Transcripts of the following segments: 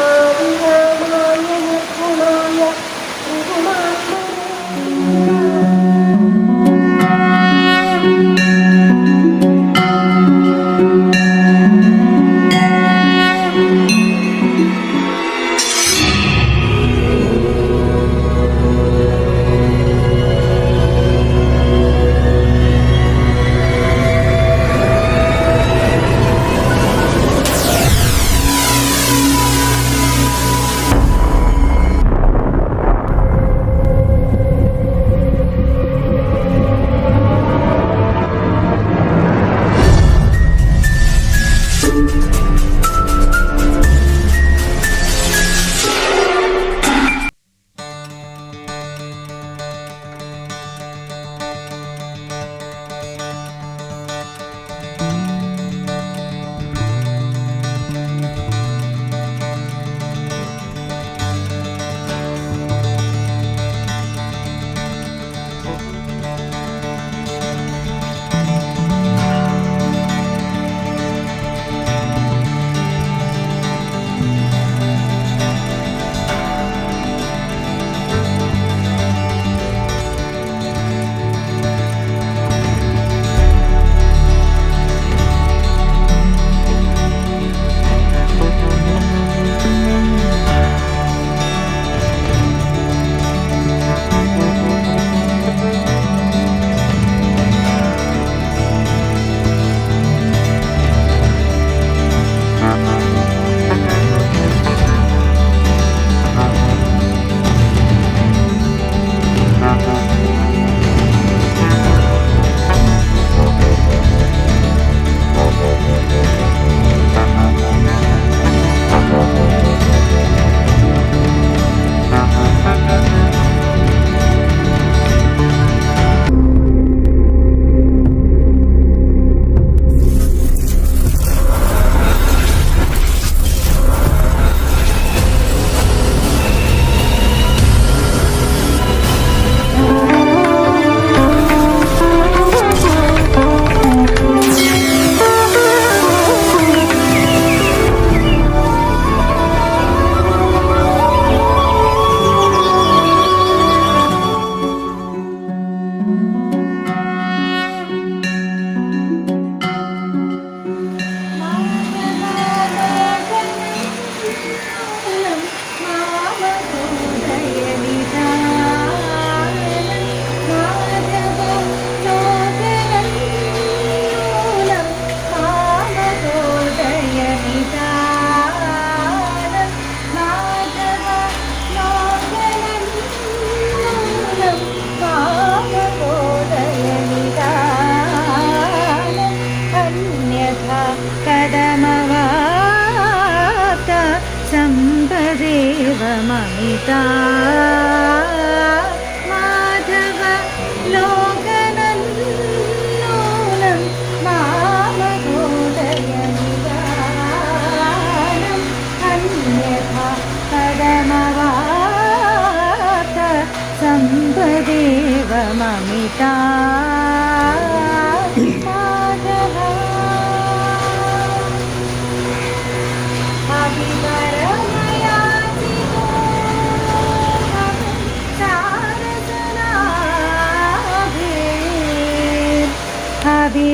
Bye.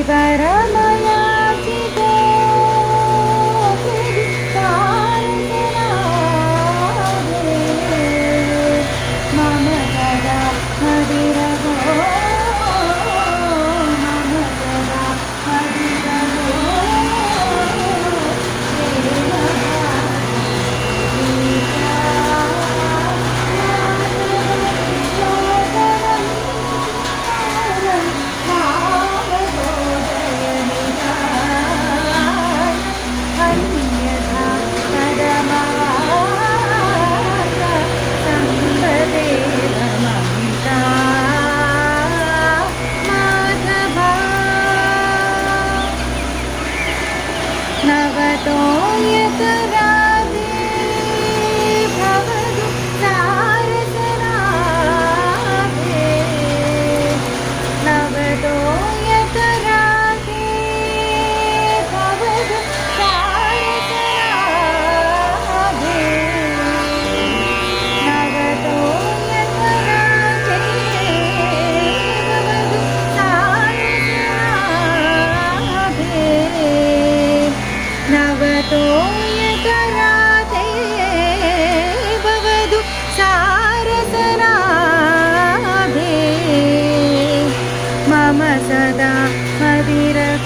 Bye, Amazada, say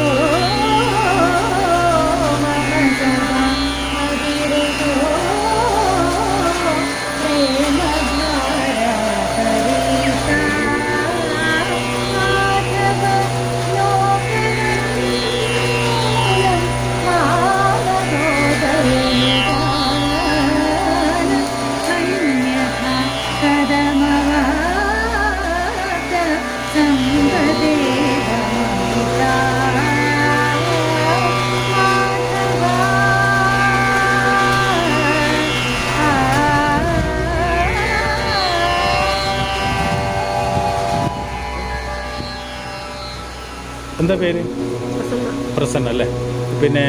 എന്താ പേര്? പ്രസന്ന. അല്ലേ? പിന്നെ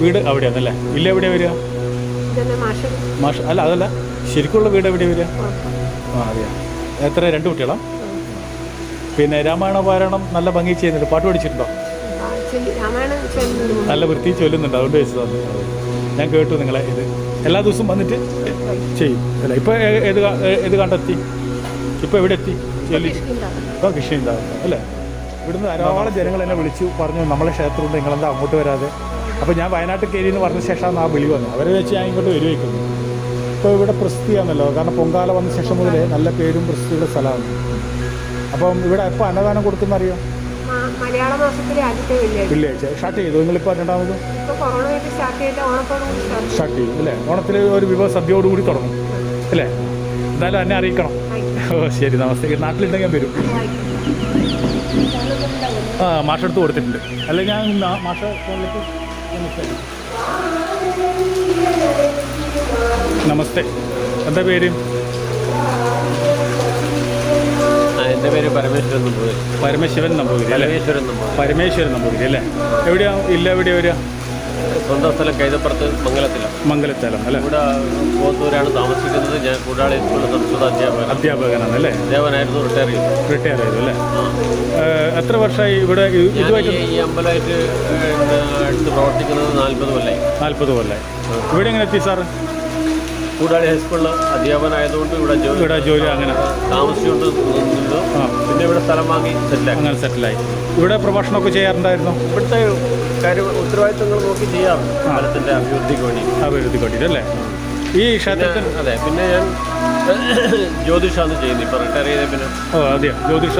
വീട് അവിടെയാണല്ലേ? ഇല്ല എവിടെ വരിക? മാഷ്. അല്ല അതല്ല. ശരിക്കുള്ള വീട് എവിടെ വരിക? ആ അതെയാ. എത്ര രണ്ട് കുട്ടികളാ? പിന്നെ രാമായണ പാരായണം നല്ല ഭംഗി ചെയ്യുന്നുണ്ട്. പാട്ട് പഠിച്ചിട്ടുണ്ടോ? നല്ല വൃത്തി ചൊല്ലുന്നുണ്ട്. അതുകൊണ്ട് വെച്ചതാണ് ഞാൻ കേട്ടു നിങ്ങളെ ഇത്. എല്ലാ ദിവസവും വന്നിട്ട് ചെയ്യും. അല്ല ഇപ്പോൾ ഏത് ഏത് കണ്ടെത്തി ഇപ്പോൾ എവിടെ എത്തി? ചൊല്ലി ഇപ്പോൾ കൃഷി ഉണ്ടാകും അല്ലേ? ഇവിടുന്ന് ധാരാളം ജനങ്ങൾ എന്നെ വിളിച്ചു പറഞ്ഞു നമ്മളെ ക്ഷേത്രമുണ്ട് നിങ്ങളെന്താ അങ്ങോട്ട് വരാതെ? അപ്പോൾ ഞാൻ വയനാട്ടിൽ കയറി എന്ന് പറഞ്ഞ ശേഷമാണ് ആ വിളി വന്നത്. അവരെ വെച്ച് ഞാൻ ഇങ്ങോട്ട് വരുവയ്ക്കുന്നു ഇപ്പോൾ ഇവിടെ പ്രസിദ്ധിയാണല്ലോ. കാരണം പൊങ്കാല വന്ന ശേഷം മുതലേ നല്ല പേരും പ്രസിദ്ധിയുടെ സ്ഥലമാണ്. അപ്പം ഇവിടെ എപ്പോൾ അന്നദാനം കൊടുക്കുന്ന അറിയാം? മലയാള മാസത്തിലെ ആദ്യത്തെ വെള്ളിയാഴ്ച. സ്റ്റാർട്ട് ചെയ്തു. നിങ്ങളിപ്പോൾ രണ്ടാമത്? സ്റ്റാർട്ട് ചെയ്ത അല്ലേ? ഓണത്തിൽ ഒരു വിഭവ സദ്യയോടുകൂടി തുടങ്ങും അല്ലേ? എന്തായാലും എന്നെ അറിയിക്കണം. ഓ ശരി. നമസ്തേ. നാട്ടിലുണ്ടെങ്കിൽ ഞാൻ വരും. ആ മാഷെടുത്ത് കൊടുത്തിട്ടുണ്ട്. അല്ലെ ഞാൻ മാഷ ഫോണിലേക്ക് നമസ്തേ. എന്താ പേര്? എന്റെ പേര് പരമേശ്വരൻ നമ്പൂതിരി. പരമേശ്വരൻ നമ്പൂതിരി അല്ലേ? പരമേശ്വരൻ നമ്പൂതിരി അല്ലേ? എവിടെയാ? ഇല്ല എവിടെയാ വരിക? സ്വന്തം സ്ഥലം കൈതപ്പുറത്ത് മംഗലത്തിലാണ് മംഗലത്തലം അല്ലേ? ഇവിടെ പോത്തൂരാണ് താമസിക്കുന്നത്. ഞാൻ കൂടാളി സ്കൂളിൽ സംസ്കൃത അധ്യാപകൻ അധ്യാപകനാണ്. അല്ലേ അധ്യാപകനായിരുന്നു റിട്ടയർ ചെയ്തു. റിട്ടയർ ചെയ്തു അല്ലേ? എത്ര വർഷമായി ഇവിടെ ഇ- ഞാൻ ഇതുമായിട്ട് ഈ- ഈ അമ്പലമായിട്ട് എടുത്ത് പ്രവർത്തിക്കുന്നത് നാൽപ്പത് കൊല്ലായി. നാൽപ്പത് കൊല്ലായി. ഇവിടെ എങ്ങനെ എത്തി സാറ്? കൂടാളി ഹൈസ്കൂളിൽ അധ്യാപകനായതുകൊണ്ട് ഇവിടെ ജോലി ഇവിടെ ജോലി അങ്ങനെ. താമസിച്ചുകൊണ്ട് നിന്നു ആ. പിന്നെ ഇവിടെ സ്ഥലം വാങ്ങി സെറ്റിലായി അങ്ങനെ സെറ്റിലായി ഇവിടെ പ്രഭാഷണമൊക്കെ ചെയ്യാറുണ്ടായിരുന്നു? ഇവിടുത്തെ കാര്യം ഉത്തരവാദിത്തങ്ങൾ നോക്കി ചെയ്യാറുണ്ട് സ്ഥലത്തിന്റെ അഭിവൃദ്ധിക്ക് വേണ്ടി. അഭിവൃദ്ധിക്ക് വേണ്ടിയിട്ട് അല്ലേ? ഈ ക്ഷേത്രത്തിൽ അതെ പിന്നെ ഞാൻ ജ്യോതിഷമാണ് ചെയ്യുന്നത് ഇപ്പം റിട്ടയർ ചെയ്ത പിന്നെ. ഓ അതെയോ? ജ്യോതിഷ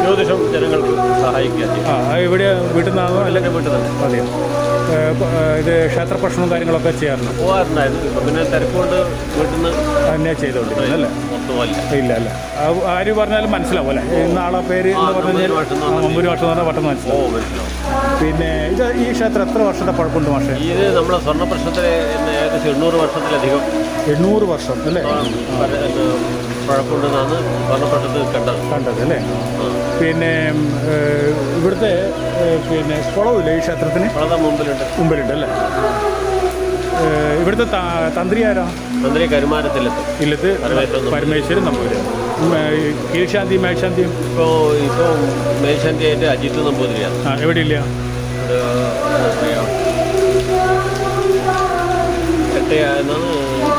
ജ്യോതിഷം ജനങ്ങൾക്ക് സഹായിക്കുക. ആ ഇവിടെ വീട്ടിൽ നിന്നാണോ? അല്ലെങ്കിൽ വീട്ടിൽ തന്നെ അതെയോ? ഇത് ക്ഷേത്ര ഭക്ഷണവും കാര്യങ്ങളൊക്കെ ചെയ്യാറുണ്ട്? പോകാറുണ്ടായിരുന്നു. ഇപ്പം പിന്നെ തിരക്കുകൊണ്ട് വീട്ടിൽ നിന്ന് തന്നെ ചെയ്തുകൊണ്ടിരിക്കുന്നത് അല്ലേ? ഇല്ല അല്ല. ആര് പറഞ്ഞാലും മനസ്സിലാവും അല്ലേ? ഇന്നാളെ പേര് എന്ന് പറഞ്ഞു കഴിഞ്ഞാൽ നമ്പൂതിരി വർഷം എന്ന് പറഞ്ഞാൽ പെട്ടെന്ന് മനസ്സിലാവും. പിന്നെ ഇത് ഈ ക്ഷേത്രം എത്ര വർഷത്തെ പഴക്കമുണ്ട് മാഷേ? ഇത് നമ്മളെ സ്വർണ പ്രശ്നത്തിൽ ഏകദേശം എണ്ണൂറ് വർഷത്തിലധികം. എണ്ണൂറ് വർഷം അല്ലേ? പഴക്കമുണ്ടെന്നാണ് സ്വർണ പ്രശ്നത്തിൽ കണ്ടത്. കണ്ടത് അല്ലേ? പിന്നെ ഇവിടുത്തെ പിന്നെ കുളമില്ല ഈ ക്ഷേത്രത്തിന്? വളരെ മുമ്പിലുണ്ട്. മുമ്പിലുണ്ട് അല്ലേ? ഇവിടുത്തെ തന്ത്രി ആരാ? തന്ത്രി കരുമാരത്തിലെത്തും. ഇല്ലത്ത് പരമേശ്വരൻ നമ്മൾ കീഴ്ശാന്തി മേൽശാന്തിയും? ഇപ്പോൾ ഇപ്പോൾ മേൽശാന്തി ആയിട്ട് അജിത്ത് നമ്പൂതിരിയാണ് ആ എവിടെയില്ല? ഇത് എത്രയാ? എട്ടയാണ്?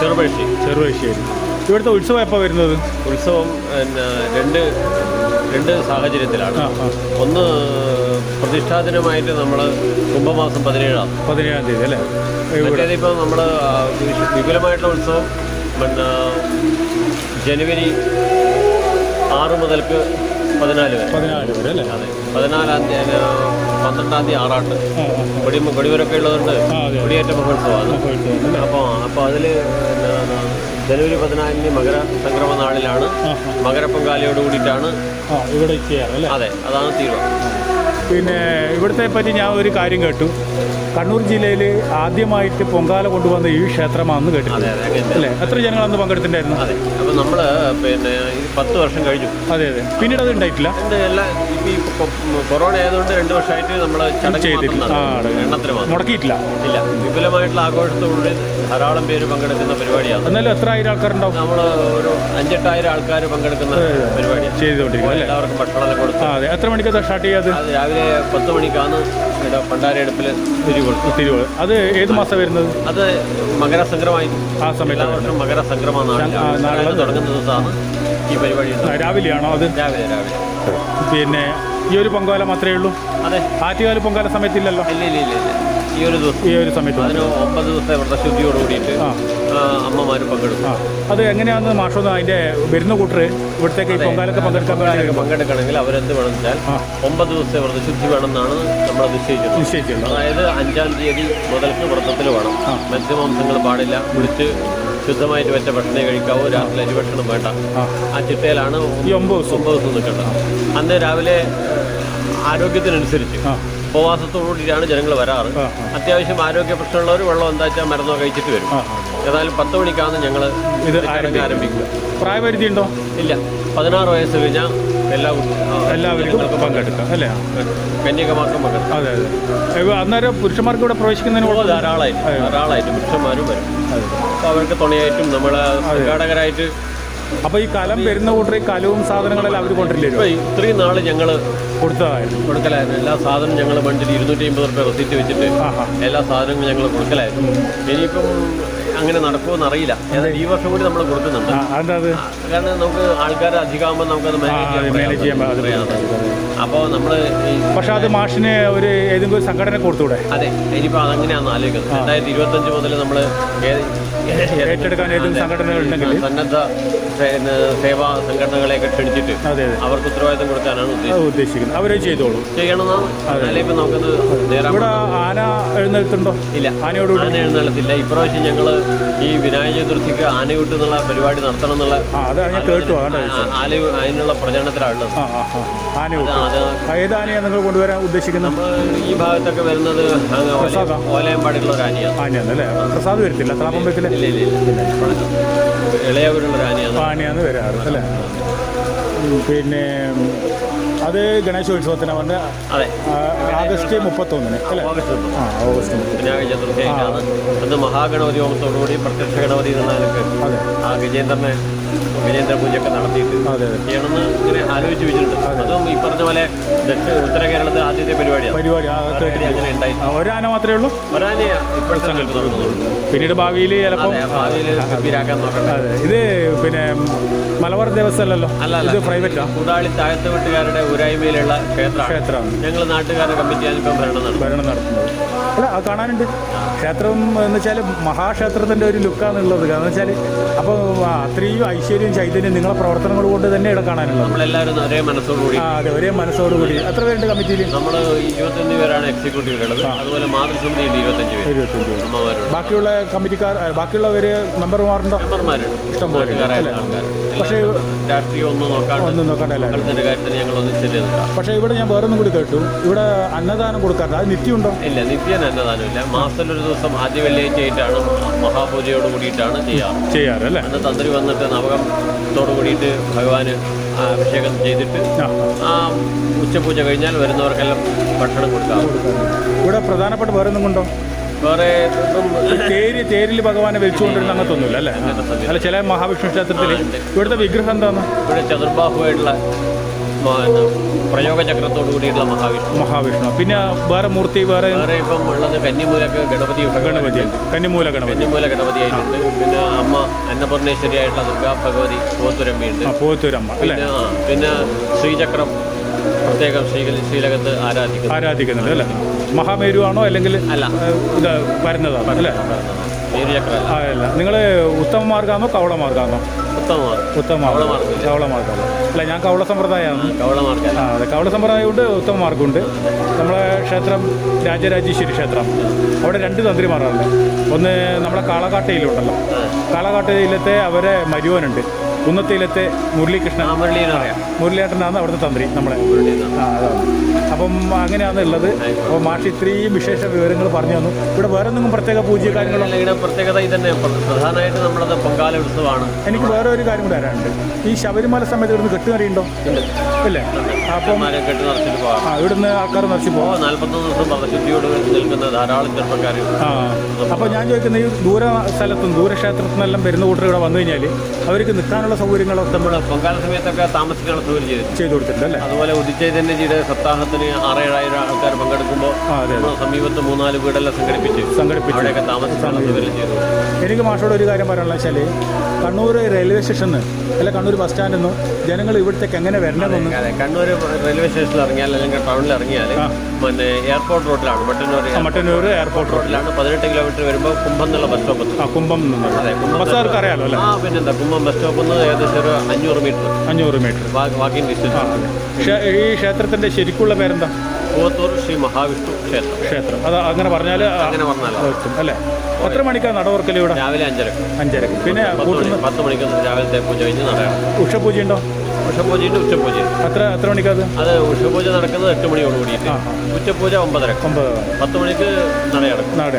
ചെറുപഴശ്ശി. ചെറുവശ്ശേരി ഇവിടുത്തെ ഉത്സവം എപ്പോൾ വരുന്നത്? ഉത്സവം പിന്നെ രണ്ട് രണ്ട് സാഹചര്യത്തിലാണ്. ഒന്ന് പ്രതിഷ്ഠാദിനമായിട്ട് നമ്മൾ കുംഭമാസം പതിനേഴാം. പതിനേഴാം തീയതി അല്ലേ? മറ്റേതിപ്പോൾ നമ്മൾ വിപുലമായിട്ടുള്ള ഉത്സവം പിന്നെ ജനുവരി ആറ് മുതൽക്ക് പതിനാല് വരെ. പതിനാല് വരെ അല്ലേ? അതെ. പതിനാലാം തീയതി പന്ത്രണ്ടാം തീയതി ആറാട്ട് കൊടി കൊടിവരൊക്കെ ഉള്ളതുകൊണ്ട്. കൊടിയേറ്റ മഹോത്സവമാണ് അപ്പോൾ അപ്പോൾ അതിൽ ജനുവരി പതിനാലിന് മകര സംക്രമ നാളിലാണ് മകരപ്പൊങ്കാലയോട് കൂടിയിട്ടാണ് അതെ അതാണ് തീരുമാനം. പിന്നെ ഇവിടുത്തെ പറ്റി ഞാൻ ഒരു കാര്യം കേട്ടു. കണ്ണൂർ ജില്ലയിൽ ആദ്യമായിട്ട് പൊങ്കാല കൊണ്ടുവന്ന ഈ ക്ഷേത്രമാണെന്ന് കേട്ടിട്ടുണ്ട്. അല്ലേ? എത്ര ജനങ്ങൾ അന്ന് പങ്കെടുത്തിട്ടുണ്ടായിരുന്നു? അതെ അപ്പോൾ നമ്മൾ പിന്നെ പത്ത് വർഷം കഴിഞ്ഞു. അതെ അതെ. പിന്നീട് അത് ഉണ്ടായിട്ടില്ല? എല്ലാ ഈ കൊറോണ ആയതുകൊണ്ട് രണ്ട് വർഷമായിട്ട് നമ്മൾ ചെയ്തിട്ടില്ല. എണ്ണത്തിന് മുടക്കിയിട്ടില്ല. ഇല്ല. വിപുലമായിട്ടുള്ള ആഘോഷത്തോടുകൂടി ധാരാളം പേര് പങ്കെടുക്കുന്ന പരിപാടിയാണ്. എന്നാലും എത്ര ആയിരം ആൾക്കാരുണ്ടാവും? നമ്മൾ ഒരു അഞ്ചെട്ടായിരം ആൾക്കാർ പങ്കെടുക്കുന്ന പരിപാടിയാണ്. ചെയ്തുകൊണ്ടിരിക്കുന്നത് എല്ലാവർക്കും ഭക്ഷണമെല്ലാം കൊടുത്തു. അതെ. എത്ര മണിക്കാണ് സ്റ്റാർട്ട് ചെയ്യാതെ? രാവിലെ പത്ത് മണിക്കാണ് ഇവിടെ പണ്ടാരടുപ്പിൽ തിരി കൊടുത്തത് തിരുവോൾ അത് ഏത് മാസം വരുന്നത്? അത് മകരസംക്രമായി ആ സമയത്ത് നാളിലാണ് തുടങ്ങുന്ന ദിവസമാണ്. ഈ പരിപാടി. രാവിലെയാണോ അത്? രാവിലെ രാവിലെ. പിന്നെ ഈ ഒരു പൊങ്കാല മാത്രമേ ഉള്ളൂ? അതെ. ആറ്റുകാല പൊങ്കാല സമയത്തില്ലല്ലോ? ഇല്ല ഇല്ല ഇല്ല ഇല്ല. ഈ ഒരു ദിവസം. ഈ ഒരു സമയത്ത് അതിന് ഒമ്പത് ദിവസത്തെ വ്രതശുദ്ധിയോട് കൂടിയിട്ട് ആ. അമ്മമാർ പങ്കെടുക്കും. ആ. അത് എങ്ങനെയാണ് മാഷൊന്ന് അതിന്റെ വരുന്ന കൂട്ടർ ഇവിടത്തേക്ക് ഈ പൊങ്കാലൊക്കെ പങ്കെടുക്കാൻ വേണ്ടി പങ്കെടുക്കണമെങ്കിൽ അവരെന്ത് വേണം വെച്ചാൽ ആ. ഒമ്പത് ദിവസത്തെ വ്രതശുദ്ധി വേണമെന്നാണ് നമ്മൾ നിശ്ചയിച്ചത് നിശ്ചയിച്ചത് അതായത് അഞ്ചാം തീയതി മുതൽക്ക് വ്രതത്തിൽ വേണം. മത്സ്യമാംസങ്ങൾ പാടില്ല. കുളിച്ച് ശുദ്ധമായിട്ട് വെച്ച ഭക്ഷണമേ കഴിക്കാവൂ. രാത്രി അരി ഭക്ഷണം വേണ്ട. ആ. ചിട്ടയിലാണ് ഈ ഒമ്പത് ദിവസം. ഒമ്പത് ദിവസം നിൽക്കേണ്ടത്. അന്ന് രാവിലെ ആരോഗ്യത്തിനനുസരിച്ച് ഉപവാസത്തോടുകൂടിയിട്ടാണ് ഉപവാസത്തോടുകൂടിയാണ് ജനങ്ങൾ വരാറ്. അത്യാവശ്യം ആരോഗ്യ പ്രശ്നമുള്ളവർ വെള്ളം എന്താ വെച്ചാൽ മരുന്നോ കഴിച്ചിട്ട് വരും. ഏതായാലും പത്ത് മണിക്കാണ് ഞങ്ങൾ ഇത് ആരംഭിക്കുക പ്രായപരിധി ഉണ്ടോ ഇല്ല. പതിനാറ് വയസ്സ് കഴിഞ്ഞാൽ എല്ലാ എല്ലാവർക്കും പങ്കെടുക്കാം അല്ലേ? കന്യകമാർക്കും പങ്കെടുക്കാം. അതെ അതെ. അന്നേരം പുരുഷന്മാർക്ക് ഇവിടെ പ്രവേശിക്കുന്നതിന്. ധാരാളമായിട്ട്. ധാരാളമായിട്ട് പുരുഷന്മാരും വരും. അവർക്ക് തുണയായിട്ടും നമ്മൾ സംഘാടകരായിട്ട് അപ്പോൾ ഈ കലം വരുന്ന കൂട്ടർ ഈ കലവും സാധനങ്ങളെല്ലാം അവർ കൊണ്ടില്ലേ ഇപ്പോൾ ഇത്രയും നാൾ ഞങ്ങൾ കൊടുത്തതായിരുന്നു. കൊടുക്കലായിരുന്നു. എല്ലാ സാധനവും ഞങ്ങൾ വണ്ടിയിൽ ഇരുന്നൂറ്റി അമ്പത് റുപ്യ റെസിറ്റ് വെച്ചിട്ട് എല്ലാ സാധനങ്ങളും ഞങ്ങൾ കൊടുക്കലായിരുന്നു. ഇനിയിപ്പം അങ്ങനെ നടക്കുമെന്ന് അറിയില്ല. ഏതായാലും ഈ വർഷം കൂടി നമ്മൾ കൊടുക്കുന്നുണ്ട്. കാരണം നമുക്ക് ആൾക്കാർ അധികമാകുമ്പോൾ നമുക്കത് മാനേജ് ചെയ്യാൻ അപ്പോൾ നമ്മൾ പക്ഷെ അത് മാഷിന് ഒരു ഏതെങ്കിലും ഒരു സംഘടന കൊടുത്തൂടെ? അതെ ഇനിയിപ്പോൾ അതങ്ങനെയാണെന്ന് ആലോചിക്കുന്നത് രണ്ടായിരത്തി ഇരുപത്തഞ്ച് മുതൽ നമ്മൾ ഏറ്റെടുക്കാൻ ഏതെങ്കിലും സംഘടനകൾ ഉണ്ടെങ്കിൽ സന്നദ്ധ സേവാ സംഘടനകളെയൊക്കെ ക്ഷണിച്ചിട്ട് അവർക്ക് ഉത്തരവാദിത്തം കൊടുക്കാനാണ് ഉദ്ദേശിക്കുന്നത്. അവരെ ചെയ്തോളൂ. ചെയ്യണമെന്നാണ് എന്നാലേ ഇപ്പം നമുക്കത് നേരാൻ ഇവിടെ ആന എഴുന്നേൽത്തുണ്ടോ ഇല്ല. ആനയോട് ആന എഴുന്നള്ളത്തില്ല ഇപ്രാവശ്യം ഞങ്ങൾ ഈ വിനായക ചതുർത്ഥിക്ക് ആനയൂട്ട് എന്നുള്ള പരിപാടി നടത്തണം എന്നുള്ള ആല അതിനുള്ള പ്രചരണത്തിലാണ് ഏത് ആനയാണ് നിങ്ങൾ കൊണ്ടുവരാൻ ഉദ്ദേശിക്കുന്നത്? ഈ ഭാഗത്തൊക്കെ വരുന്നത് അങ്ങ് ഓല- ഒരു ആനയാണ് ആനയാണ് അല്ലേ പ്രസാദ് വരത്തില്ല. ത്രാപ്പമ്പലത്തിലെ ഇല്ല ഇല്ല ഇല്ല ഇളയവരുള്ള ആനയാണ് വരാറ് അല്ലേ? പിന്നെ അത് ഗണേശോത്സവത്തിന് അവന്റെ അതെ. ആഗസ്റ്റ് മുപ്പത്തൊന്നിന് അല്ലേ? ഓഗസ്റ്റ് മുപ്പത്. ആ ഓഗസ്റ്റ് മുപ്പത് വിനായക ചതുർത്ഥിയായിട്ടാണ്. അന്ന് മഹാഗണപതി ഹോമത്തോടുകൂടി പ്രത്യക്ഷ ഗണപതി എന്നുള്ള നിലയ്ക്ക് അതെ. ആ ഗജേന്ദ്രനെ ഗജേന്ദ്ര പൂജയൊക്കെ നടത്തിയിട്ട് അതെ അതെ. ചെയ്യണമെന്ന് ഇങ്ങനെ ആലോചിച്ച് വെച്ചിട്ടുണ്ട്. അതും. ഈ പറഞ്ഞ പോലെ ദക്ഷിണ ഉത്തര കേരളത്തിൽ ആദ്യത്തെ പരിപാടിയാണ്. പരിപാടി ആ പരിപാടി കേട്ടിട്ടില്ല. അങ്ങനെ ഉണ്ടായി ആ, ഒരാന മാത്രമേ ഉള്ളൂ? ഒരാനെ ഇപ്പോഴത്തെ കാലത്ത് നടക്കുന്നുള്ളൂ പിന്നീട് ഭാവിയിൽ ചിലപ്പോൾ അതെ ഭാവിയിൽ ഗംഭീരാക്കാൻ നോക്കട്ടെ. അതെ. ഇത് പിന്നെ മലബാർ ദേവസ്ഥമല്ലല്ലോ അല്ല ഇത് പ്രൈവറ്റാ. കൂടാളി താഴത്തെ വീട്ടുകാരുടെ ഉരായ്മയിലുള്ള ക്ഷേത്രമാണ്. ക്ഷേത്രമാണ്. ഞങ്ങൾ നാട്ടുകാരുടെ കമ്മിറ്റിയാണ് ഇപ്പം ഭരണം നടത്തുന്നത്. ഭരണം നടത്തുന്നത്. അല്ല അത് കാണാനുണ്ട്. ക്ഷേത്രം എന്ന് വെച്ചാൽ മഹാക്ഷേത്രത്തിന്റെ ഒരു ലുക്കാണുള്ളത്. കാരണം വെച്ചാൽ അപ്പോൾ അത്രയും ഐശ്വര്യവും ചൈതന്യം നിങ്ങളെ പ്രവർത്തനങ്ങൾ കൊണ്ട് തന്നെ ഇവിടെ കാണാനുള്ളത്. നമ്മളെല്ലാവരും ഒരേ മനസ്സോടുകൂടി ആ അതെ ഒരേ മനസ്സോടുകൂടി എത്ര പേരുണ്ട് കമ്മിറ്റിയിൽ? നമ്മൾ ഇരുപത്തഞ്ച് പേരാണ് എക്സിക്യൂട്ടീവ് അതുപോലെ മാതൃസമിതി ഉണ്ട് ഇരുപത്തഞ്ച് പേര്. ഇരുപത്തഞ്ച് പേര്. ബാക്കിയുള്ള കമ്മിറ്റിക്കാർ ബാക്കിയുള്ളവർ മെമ്പർമാരുണ്ടോ? മെമ്പർമാരുണ്ട്. ഇഷ്ടം പോലെ. പക്ഷേ നോക്കാണ്ട് ഒന്നും നോക്കണ്ടല്ല കാര്യത്തിന് ഞങ്ങൾ പക്ഷേ ഇവിടെ ഞാൻ വേറൊന്നും കൂടി കേട്ടു. ഇവിടെ അന്നദാനം കൊടുക്കാറുണ്ട് അത് നിത്യമുണ്ടോ ഇല്ല നിത്യേന മാസത്തിൽ ഒരു ദിവസം ആദ്യ വെള്ളിയാഴ്ചയായിട്ടാണ് മഹാപൂജയോട് കൂടിയിട്ടാണ് ചെയ്യാറ്. ചെയ്യാറല്ലേ? അന്ന് തന്ത്രി വന്നിട്ട് നവകത്തോട് കൂടിയിട്ട് ഭഗവാന് അഭിഷേകം ചെയ്തിട്ട് ആ. ഉച്ചപൂജ കഴിഞ്ഞാൽ വരുന്നവർക്കെല്ലാം ഭക്ഷണം കൊടുക്കാം. ഇവിടെ പ്രധാനപ്പെട്ട വേറൊന്നും കൊണ്ടോ? വേറെ തേര് തേരിൽ ഭഗവാനെ വെച്ചുകൊണ്ടിരുന്ന അങ്ങനത്തൊന്നുമില്ല അല്ലേ? അല്ല ചില മഹാവിഷ്ണു ക്ഷേത്രത്തിൽ ഇവിടുത്തെ വിഗ്രഹം എന്താണ് ഇവിടെ ചതുർബാഹുവായിട്ടുള്ള പ്രയോഗചക്രത്തോട് കൂടിയിട്ടുള്ള മഹാവിഷ്ണു. മഹാവിഷ്ണു. പിന്നെ വേറെ മൂർത്തി വേറെ? വേറെ ഇപ്പം ഉള്ളത് കന്നിമൂല ഗണപതി ഗണപതി. കന്നിമൂല ഗണപതി. കന്നിമൂല ഗണപതി ആയിട്ടുണ്ട്. പിന്നെ അമ്മ അന്നപൂർണേശ്വരി ആയിട്ടുള്ള ദുർഗാ ഭഗവതി പോത്തുരമ്മയുണ്ട്. പോത്തുരമ്മ പിന്നെ ശ്രീചക്രം. പ്രത്യേകം ശ്രീലകത്ത് ആരാധിക്കുന്നു. ആരാധിക്കുന്നത് അല്ലേ? മഹാമേരുവാണോ അല്ലെങ്കിൽ അല്ല. ഇത് വരുന്നതാണ് അല്ലേ? ആ അല്ല. നിങ്ങൾ ഉത്തമ മാർഗമാണോ കവള മാർഗമാണോ ഉത്തമമാണ് ഉത്തമ കവള മാർഗം. അല്ല ഞാൻ കവള സമ്പ്രദായമാണ് കവളമാർഗം ആ അതെ. കവള സമ്പ്രദായമുണ്ട് ഉത്തമ മാർഗമുണ്ട്. നമ്മളെ ക്ഷേത്രം രാജരാജേശ്വരി ക്ഷേത്രം. അവിടെ രണ്ട് തന്ത്രിമാരാണല്ലേ ഒന്ന് നമ്മളെ കാളകാട്ടയിലുണ്ടല്ലോ കാളകാട്ടയിലത്തെ അവരെ മരുവനുണ്ട്. കുന്നത്തിയിലത്തെ മുരളീകൃഷ്ണൻ. ആ മുരളീനെ അറിയാം മുരളിയേട്ടനാണ് അവിടുത്തെ തന്ത്രി നമ്മളെ. ആ അതാണ്. അപ്പം അങ്ങനെയാണ് ഉള്ളത് അപ്പോൾ മാഷ് ഇത്രയും വിശേഷ വിവരങ്ങൾ പറഞ്ഞു തന്നു. ഇവിടെ വേറെ എന്തെങ്കിലും പ്രത്യേക പൂജ കാര്യങ്ങളോ? ഇവിടെ പ്രത്യേകത തന്നെ പ്രധാനമായിട്ട് നമ്മളത് പൊങ്കാല ഉത്സവമാണ്. എനിക്ക് വേറെ ഒരു കാര്യം കൂടെ വരാനുണ്ട്. ഈ ശബരിമല സമയത്ത് ഇവിടുന്ന് കെട്ടുകറിയുണ്ടോ ഇല്ലേ. അപ്പം ആ ഇവിടുന്ന് ആൾക്കാർ നിറച്ചു പോകാം. നാൽപ്പത്തൊന്ന് ദിവസം വ്രതശുദ്ധിയോട് നിൽക്കുന്ന ധാരാളം ചെറുപ്പക്കാർ ആ അപ്പോൾ ഞാൻ ചോദിക്കുന്നത് ഈ ദൂര സ്ഥലത്തും ദൂരക്ഷേത്രത്തിൽ നിന്നെല്ലാം വരുന്ന കൂട്ടർ ഇവിടെ വന്നു കഴിഞ്ഞാൽ അവർക്ക് നിൽക്കാനുള്ള സൗകര്യങ്ങളൊക്കെ നമ്മുടെ പൊങ്കാല സമയത്തൊക്കെ താമസിക്കാനുള്ള സൗകര്യം ചെയ്തു. ചെയ്തു കൊടുത്തിട്ടുണ്ട് അല്ലേ? അതുപോലെ ഉദിച്ചൈതന്യജിയുടെ സപ്താഹത്തിന് ആറ് ഏഴായിരം ആൾക്കാർ പങ്കെടുക്കുമ്പോൾ സമീപത്ത് മൂന്നാൽ വീടെല്ലാം സംഘടിപ്പിച്ച് സംഘടിപ്പിച്ചു അവിടെയൊക്കെ താമസിക്കാനുള്ള ചെയ്തു. എനിക്ക് മാഷോട് ഒരു കാര്യം പറയാനുള്ള വെച്ചാൽ കണ്ണൂർ റെയിൽവേ സ്റ്റേഷനിൽ അല്ല കണ്ണൂർ ബസ് സ്റ്റാൻഡിൽ നിന്നും ജനങ്ങൾ ഇവിടത്തേക്ക് എങ്ങനെ വരണമെന്ന് അതെ കണ്ണൂർ റെയിൽവേ സ്റ്റേഷനിൽ ഇറങ്ങിയാൽ അല്ലെങ്കിൽ ടൗണിൽ ഇറങ്ങിയാൽ പിന്നെ എയർപോർട്ട് റോഡിലാണ് മട്ടന്നൂർ മട്ടന്നൂർ എയർപോർട്ട് റോഡ് റോഡിലാണ് പതിനെട്ട് കിലോമീറ്റർ വരുമ്പോൾ കുമ്പം എന്നുള്ള ബസ് സ്റ്റോപ്പ് ആ കുമ്പം അതെ ബസ്സുകാർക്ക് അറിയാലോ അല്ലേ? ആ പിന്നെന്താ കുമ്പം ബസ് സ്റ്റോപ്പ് നിന്ന് ഏകദേശം ഒരു അഞ്ഞൂറ് മീറ്റർ. അഞ്ഞൂറ് മീറ്റർ. Walking distance. ഈ ക്ഷേത്രത്തിന്റെ ശരിക്കുള്ള പേരെന്താ? പൂവത്തൂർ ശ്രീ മഹാവിഷ്ണു ക്ഷേത്രം. ക്ഷേത്രം. അത് അങ്ങനെ പറഞ്ഞാൽ അങ്ങനെ പറഞ്ഞാൽ അല്ലേ? എത്ര മണിക്കാണ് നടവർക്കൽ ഇവിടെ? രാവിലെ അഞ്ചരക്ക്. അഞ്ചരക്ക്. പിന്നെ പത്ത് മണിക്ക് രാവിലത്തെ പൂജ കഴിഞ്ഞ് നടക്കണം. ഉഷപൂജ ഉണ്ടോ ഉഷപൂജയുണ്ട് ഉച്ചപൂജ. എത്ര എത്ര മണിക്കത്? അത് ഉഷപൂജ നടക്കുന്നത് എട്ട് മണിയോട് കൂടിയിട്ട്. ഉച്ചപൂജ ഒമ്പതര. ഒമ്പത്. പത്ത് മണിക്ക് നട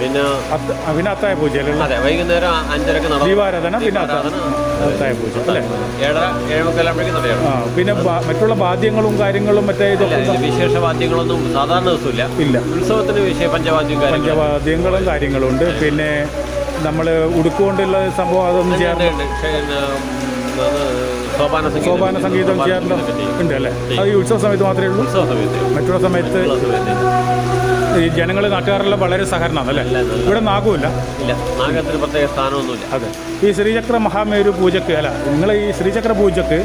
പിന്നെ അത്ത ആ, പിന്നെ അത്തായ പൂജ അതെ വൈകുന്നേരം അഞ്ചരക്ക് നട ദീപാരാധന പിന്നെ അത്ത- അത്തായ പൂജ അല്ലേ? ഏഴര ഏഴുമുക്കാലാകുമ്പോഴേക്കും നടയാണ് പിന്നെ മറ്റുള്ള വാദ്യങ്ങളും കാര്യങ്ങളും മറ്റേ ഇതൊക്കെ വിശേഷ വാദ്യങ്ങളൊന്നും സാധാരണ ദിവസമില്ല. ഇല്ല. ഉത്സവത്തിന് വിശേഷ പഞ്ചവാദ്യം പഞ്ചവാദ്യങ്ങളും കാര്യങ്ങളും ഉണ്ട് പിന്നെ നമ്മൾ ഉടുക്കുകൊണ്ടുള്ള സംഭവം അതൊന്നും ചെയ്യാറുണ്ട് സോപാന സംഗീതം ചെയ്യാറുണ്ടോ. ഉണ്ട് അല്ലേ? അത് ഈ ഉത്സവ സമയത്ത് മാത്രമേ ഉള്ളൂ? ഉത്സവ സമയത്ത്. മറ്റുള്ള സമയത്ത് ഈ ജനങ്ങൾ നാട്ടുകാരെല്ലാം വളരെ സഹകരണമാണ് അല്ലേ? ഇവിടെ നാഗുമില്ല നാഗത്തിന് പ്രത്യേക സ്ഥാനമൊന്നുമില്ല. അതെ. ഈ ശ്രീചക്ര മഹാമേരു പൂജക്ക് അല്ല നിങ്ങൾ ഈ ശ്രീചക്ര പൂജക്ക്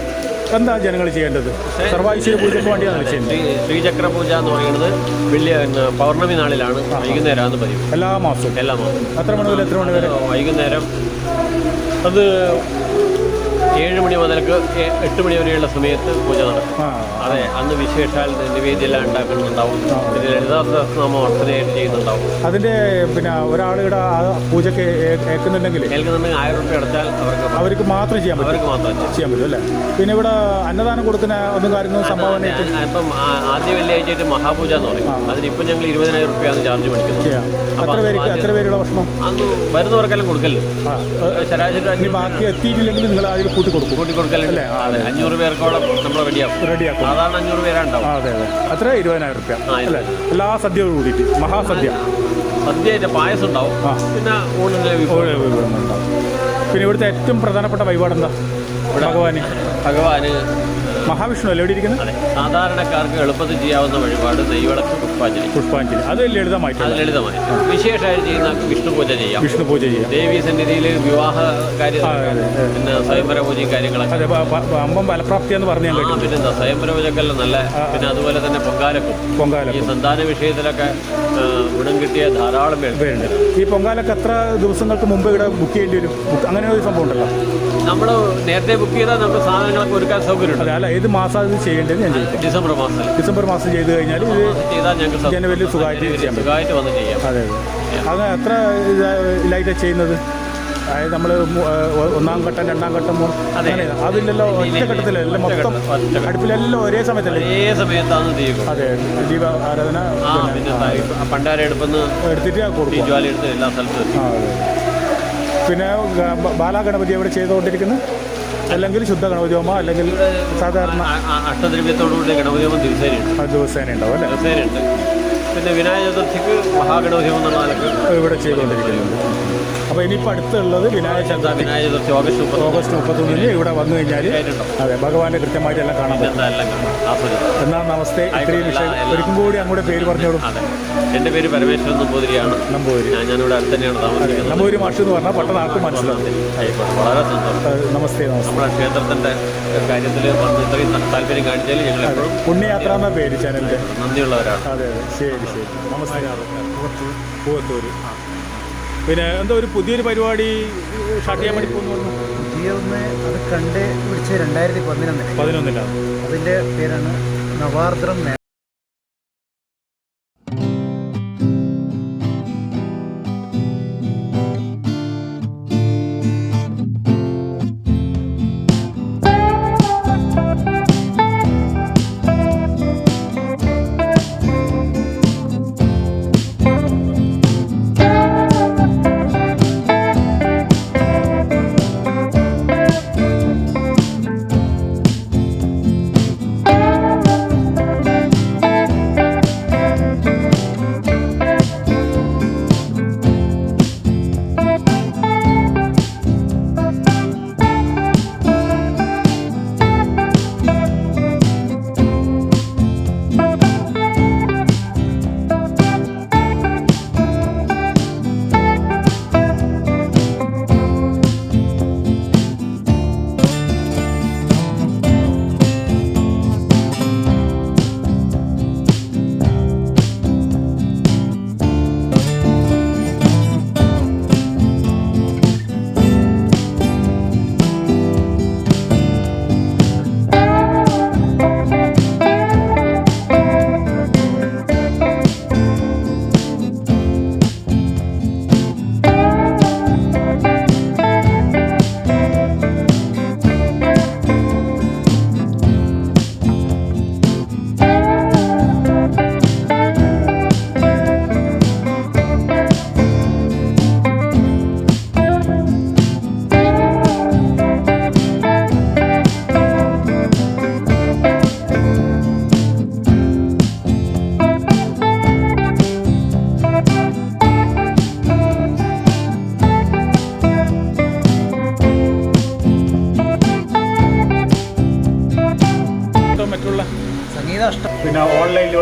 എന്താ ജനങ്ങൾ ചെയ്യേണ്ടത്? സർവാശ്വര പൂജയ്ക്ക് വേണ്ടിയാണ് ചെയ്യുന്നത്? ശ്രീചക്ര പൂജ എന്ന് പറയുന്നത് വലിയ പൗർണമി നാളിലാണ്. വൈകുന്നേരമാണ് പതിവ് എല്ലാ മാസവും. എല്ലാ മാസവും. എത്ര മണി മുതൽ എത്ര മണി വരെ? വൈകുന്നേരം. അത് ഏഴ് മണി മുതൽക്ക് എട്ട് മണി വരെയുള്ള സമയത്ത് പൂജ നടക്കും. അതെ അന്ന് വിശേഷാൽ നിവേദ്യെല്ലാം ഉണ്ടാക്കുന്നുണ്ടാവും. പിന്നെ ലളിതാ സഹസ്രനാമം അർച്ചനയായിട്ട് ചെയ്യുന്നുണ്ടാവും. അതിന്റെ പിന്നെ ഒരാളുടെ പൂജക്ക് ഏൽക്കുന്നുണ്ടെങ്കിൽ ഏൽക്കുന്നുണ്ടെങ്കിൽ ആയിരം റുപ്യ അടച്ചാൽ അവർക്ക് അവർക്ക് മാത്രം ചെയ്യാൻ പറ്റും. അവർക്ക് മാത്രം ചെയ്യാൻ പറ്റും അല്ലേ? പിന്നെ ഇവിടെ അന്നദാനം കൊടുക്കുന്ന ഒന്നും കാര്യങ്ങളും സംഭാവന ഇപ്പം ആദ്യ വെള്ളിയാഴ്ചയായിട്ട് മഹാപൂജ എന്ന് പറയും. അതിനിപ്പം ഞങ്ങൾ ഇരുപതിനായിരം റുപ്യാണ് ചാർജ് മേടിക്കുന്നത്. എത്ര പേർക്ക് എത്ര പേരുള്ള ഭക്ഷണം? അന്ന് വരുന്നവർക്കെല്ലാം കൊടുക്കല്ലേ? ശരാശരി ബാക്കി എത്തിയിട്ടില്ലെങ്കിൽ നിങ്ങൾ അതിൽ കൂട്ടി കൊടുക്കും കൂട്ടി അതെ. അഞ്ഞൂറ് പേർക്കോളം നമ്മൾ റെഡിയാക്കും. റെഡിയാക്കും. സാധാരണ അഞ്ഞൂറ് പേരാണ്ടാവും. അതെ അതെ. അത്ര ഇരുപതിനായിരം റുപ്യ. അല്ലേ? എല്ലാ സദ്യയോട് കൂടിയിട്ട്. മഹാസദ്യ. സദ്യയായിട്ട് പായസം ഉണ്ടാവും പിന്നെ വിഭവം. വിഭവങ്ങളുണ്ടാവും. പിന്നെ ഇവിടുത്തെ ഏറ്റവും പ്രധാനപ്പെട്ട വഴിപാട് എന്താ ഭഗവാന്. ഭഗവാന് മഹാവിഷ്ണു അല്ലേ ഇവിടെ ഇരിക്കുന്നത്? സാധാരണക്കാർക്ക് എളുപ്പത്തിൽ ചെയ്യാവുന്ന വഴിപാട് നെയ്വിളക്ക് പുഷ്പാഞ്ജലി. പുഷ്പാഞ്ജലി. അത് ലളിതമായിട്ട് ലളിതമായി. വിശേഷമായിട്ട് ചെയ്യുന്ന വിഷ്ണു പൂജ ചെയ്യാം. വിഷ്ണു പൂജ ചെയ്യാം. ദേവീ സന്നിധിയിൽ വിവാഹ കാര്യം. പിന്നെ സ്വയംവര പൂജയും കാര്യങ്ങളൊക്കെ. അമ്പം ഫലപ്രാപ്തി എന്ന് പറഞ്ഞു പിന്നെന്താ സ്വയംവര പൂജക്കെല്ലാം നല്ല പിന്നെ അതുപോലെ തന്നെ പൊങ്കാലക്കും. പൊങ്കാല ഈ സന്താന വിഷയത്തിലൊക്കെ ഗുണം കിട്ടിയ ധാരാളം പേര് പേരുണ്ട്. ഈ പൊങ്കാലൊക്കെ എത്ര ദിവസങ്ങൾക്ക് മുമ്പ് ഇവിടെ ബുക്ക് ചെയ്യേണ്ടി വരും? അങ്ങനെ ഒരു സംഭവം ഉണ്ടല്ലോ. നമ്മൾ നേരത്തെ ബുക്ക് ചെയ്താൽ നമുക്ക് സാധനങ്ങളൊക്കെ ഒരുക്കാൻ സൗകര്യമുണ്ട്. അല്ല ഏത് മാസം അത് ചെയ്യേണ്ടത് ഞാൻ ഡിസംബർ മാസത്തിൽ ഡിസംബർ മാസം ചെയ്ത് കഴിഞ്ഞാൽ ഇത് ചെയ്താൽ ഞങ്ങൾക്ക് സൗ- സുഖമായിട്ട്. സുഖമായിട്ട് വന്ന് ചെയ്യാം. അതെ അതെ. അത് എത്ര ഇതായിട്ടാണ് ചെയ്യുന്നത്? അതായത് നമ്മൾ ഒന്നാം ഘട്ടം രണ്ടാം ഘട്ടം. അങ്ങനെ അതിലെല്ലോ ഒറ്റ ഘട്ടത്തിലല്ല മൊത്തം അടുപ്പിലെല്ലാം ഒരേ സമയത്തല്ലേ? ഒരേ സമയത്താണ് അതെ ദീപ ആരാധന ആ പിന്നെ പണ്ടാര എടുപ്പെന്ന് എടുത്തിട്ട് കൊടുക്കും. എല്ലാ സ്ഥലത്തും പിന്നെ ബാലാഗണപതി എവിടെ ചെയ്തുകൊണ്ടിരിക്കുന്നത് അല്ലെങ്കിൽ ശുദ്ധ ഗണപതി ഹോമ അല്ലെങ്കിൽ സാധാരണ അഷ്ടദ്രവ്യത്തോടുകൂടി ഗണപതി ഹോമം ദിവസേനയുണ്ട്. ആ ദിവസേന ഉണ്ടാവും അല്ലേ? ദിവസേനയുണ്ട്. പിന്നെ വിനായക ചതുർത്ഥിക്ക് മഹാഗണപതി ഹോമം ഇവിടെ ചെയ്തുകൊണ്ടിരിക്കുന്നുണ്ട്. അപ്പോൾ ഇനിയിപ്പോൾ അടുത്തുള്ളത് വിനായക ചതുർത്ഥി. വിനായക ചതുർത്ഥി ഓഗസ്റ്റ് മുപ്പത് ഓഗസ്റ്റ് മുപ്പത്തൊന്നിന് ഇവിടെ വന്നു കഴിഞ്ഞാൽ അതെ ഭഗവാന്റെ കൃത്യമായിട്ട് എല്ലാം കാണാൻ പറ്റും എന്നാ നമസ്തേ ഇത്രയും വിഷയം ഒരിക്കും കൂടി അങ്ങോട്ട് പേര് പറഞ്ഞോളൂ. എന്റെ പേര് പരമേശ്വരൻ നമ്പൂതിരിയാണ്. നമ്പൂതിരി. ഞാനിവിടെ അടുത്ത് തന്നെയാണ് താമസിക്കുന്നത്. നമ്പൂരി മാഷ് എന്ന് പറഞ്ഞാൽ പെട്ടെന്ന് ആർക്കും മനസ്സിലാവും. വളരെ സന്തോഷം. നമസ്തേ നമ്മുടെ ക്ഷേത്രത്തിന്റെ കാര്യത്തിൽ വന്ന് ഇത്രയും താല്പര്യം കാണിച്ചാൽ ഞങ്ങൾ എപ്പോഴും പുണ്യയാത്ര എന്ന പേര് ചാനലിന്റെ. നന്ദിയുള്ളവരാണ് അതെ അതെ. ശരി ശരി. നമസ്കാരം പൂവത്തൂര്. ആ പിന്നെ എന്തോ ഒരു പുതിയൊരു പരിപാടി സ്റ്റാർട്ട് ചെയ്യാൻ വേണ്ടി പോകുന്നു പുതിയൊന്ന് അത് കണ്ട് പിടിച്ച് രണ്ടായിരത്തി പതിനൊന്നിൽ. പതിനൊന്നിലാണ് അതിന്റെ പേരാണ് നവാർദ്രം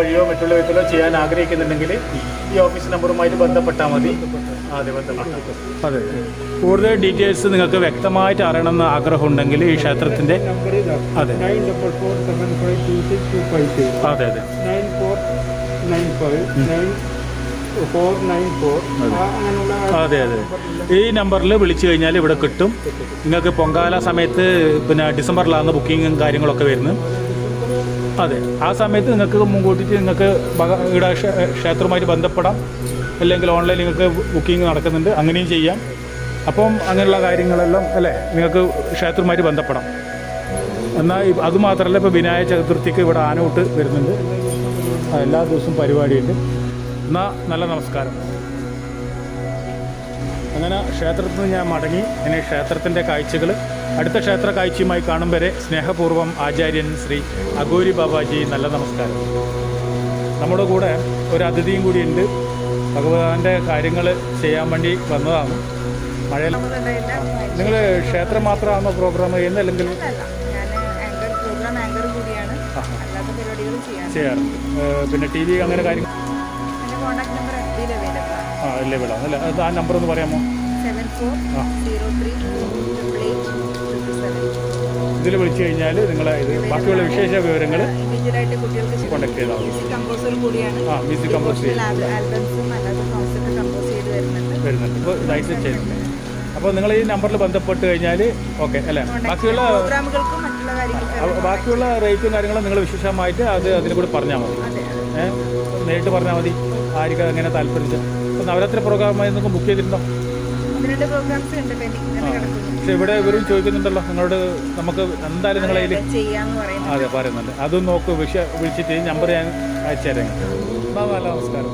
വഴിയോ മറ്റുള്ള വിധത്തിലോ ചെയ്യാൻ ആഗ്രഹിക്കുന്നുണ്ടെങ്കിൽ ഈ ഓഫീസ് നമ്പറുമായിട്ട് ബന്ധപ്പെട്ടാൽ മതി. അതെ അതെ. കൂടുതൽ ഡീറ്റെയിൽസ് നിങ്ങൾക്ക് വ്യക്തമായിട്ട് അറിയണമെന്ന് ആഗ്രഹമുണ്ടെങ്കിൽ ഈ ക്ഷേത്രത്തിന്റെ അതെ. അതെ അതെ. അതെ അതെ. ഈ നമ്പറിൽ വിളിച്ചു കഴിഞ്ഞാൽ ഇവിടെ കിട്ടും. നിങ്ങൾക്ക് പൊങ്കാല സമയത്ത് പിന്നെ ഡിസംബറിലാണ് ബുക്കിങ്ങും കാര്യങ്ങളൊക്കെ വരുന്നത്. അതെ. ആ സമയത്ത് നിങ്ങൾക്ക് മുൻകൂട്ടിയിട്ട് നിങ്ങൾക്ക് ഇവിടെ ക്ഷേത്രവുമായിട്ട് ബന്ധപ്പെടാം. അല്ലെങ്കിൽ ഓൺലൈൻ നിങ്ങൾക്ക് ബുക്കിംഗ് നടക്കുന്നുണ്ട്. അങ്ങനെയും ചെയ്യാം. അപ്പം അങ്ങനെയുള്ള കാര്യങ്ങളെല്ലാം അല്ലേ നിങ്ങൾക്ക് ക്ഷേത്രവുമായിട്ട് ബന്ധപ്പെടാം. എന്നാൽ അതുമാത്രമല്ല ഇപ്പോൾ വിനായക ചതുർത്ഥിക്ക് ഇവിടെ ആനോട്ട് വരുന്നുണ്ട്. എല്ലാ ദിവസവും പരിപാടിയുണ്ട്. എന്നാൽ നല്ല നമസ്കാരം. അങ്ങനെ ക്ഷേത്രത്തിൽ നിന്ന് ഞാൻ മടങ്ങി. ഇനി ക്ഷേത്രത്തിന്റെ കാഴ്ചകൾ അടുത്ത ക്ഷേത്ര കാഴ്ചയുമായി കാണും വരെ സ്നേഹപൂർവം ആചാര്യൻ ശ്രീ അഗോരി ബാബാജി നല്ല നമസ്കാരം. നമ്മുടെ കൂടെ ഒരു അതിഥിയും കൂടിയുണ്ട് ഭഗവാന്റെ കാര്യങ്ങൾ ചെയ്യാൻ വേണ്ടി വന്നതാണ്. മഴയിൽ നിങ്ങൾ ക്ഷേത്രം മാത്രമാണോ പ്രോഗ്രാം ചെയ്യുന്നത് അല്ലെങ്കിൽ ചെയ്യാറുണ്ട് പിന്നെ ടി വി അങ്ങനെ കാര്യങ്ങൾ ആ ഇല്ലേ വിടാം. അല്ലേ അത് ആ നമ്പർ ഒന്ന് പറയാമോ? ആ. ഇതിൽ വിളിച്ചു കഴിഞ്ഞാൽ നിങ്ങളെ ഇത് ബാക്കിയുള്ള വിശേഷ വിവരങ്ങൾ കോൺടാക്ട് ചെയ്താൽ ആ മ്യൂസിക് കമ്പോസ് വരുന്നുണ്ട്. ഇപ്പോൾ ലൈസൻസ് ചെയ്യുന്നുണ്ട് അപ്പോൾ നിങ്ങൾ ഈ നമ്പറിൽ ബന്ധപ്പെട്ട് കഴിഞ്ഞാൽ ഓക്കെ അല്ലേ? ബാക്കിയുള്ള ബാക്കിയുള്ള റേറ്റും കാര്യങ്ങളും നിങ്ങൾ വിശേഷമായിട്ട് അത് അതിനെ കൂടി പറഞ്ഞാൽ മതി. ഏഹ് നേരിട്ട് പറഞ്ഞാൽ മതി. ആർക്കും അങ്ങനെ താല്പര്യം അപ്പോൾ നവരാത്രി പ്രോഗ്രാമായി നിങ്ങൾക്ക് ബുക്ക് ചെയ്തിട്ടുണ്ടോ? രണ്ട് പ്രോഗ്രാംസ് ഉണ്ട് പെൻഡിങ് തന്നെ കിടക്കുന്നു. പക്ഷെ ഇവിടെ ഇവരും ചോദിക്കുന്നുണ്ടല്ലോ നിങ്ങളോട് നമുക്ക് എന്തായാലും നിങ്ങളെ ചെയ്യാന്ന് പറയുന്നത് അതെ പറയുന്നുണ്ട്. അതും നോക്കൂ വിഷ വിളിച്ചിട്ട് നമ്പർ ഞാൻ അയച്ചു തരാം നമസ്കാരം.